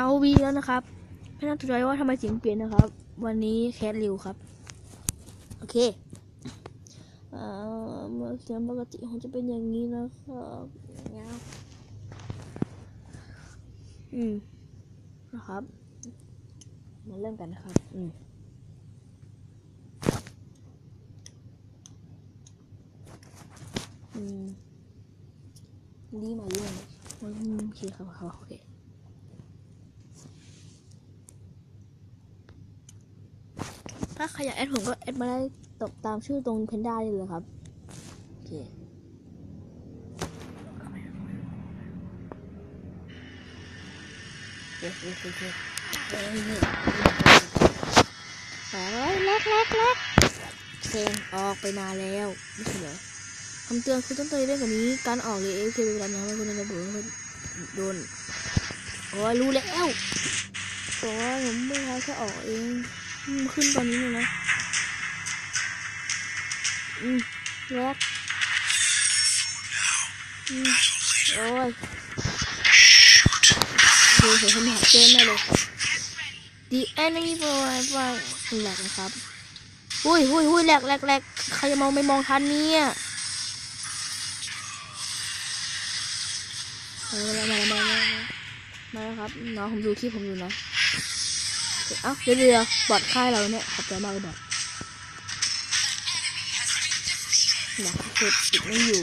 ROV แล้วนะครับไม่น่าสนใจว่าทำไมเสียงเปลี่ยนนะครับ วันนี้แคสริวครับ โอเคเอ่อเมื่อเสียงปกติคงจะเป็นอย่างนี้นะครับเงี้อืมนะครับมาเริ่มกันนะครับ อืมอืมดีมาเรื่องอืมโอเคครับโอเค ถ้าใครอยากแอดผมก็แอดมาได้ตบตามชื่อตรงเพนด้าได้เลยครับ โอเคโอเคโอเคโอเคเฮ้ยนี่เฮ้ยเล็กเล็กเล็กเซนออกไปนานแล้วไม่ใช่เหรอคำเตือนคุณต้องเตือนเรื่องกว่านี้ การออกเลยเอฟเคเป็นเวลานานไม่ควรจะเบื่อโดนโอ้ยรู้แล้วโอ้ผมไม่ใช่แค่ออกเองอืม ขึ้นตอนนี้เลยนะอืมแรกอืมโอ้ยดูเห็นคนหาเจนแน่เลย The enemy for my fire แหลกนะครับอุ้ยอุ้ยอุ้ยแหลกแหลกแหลกใครจะมองไม่มองทันเนี่ยมาแล้วมาแล้วมาแล้วมาแล้วมาแล้วครับน้องผมดูคลิปผมอยู่นะ เอ้าเดี๋ยวเดี๋ยวบอดค่ายเราเนี่ยขอบใจมากเลยบอดนะคือปิดไม่อยู่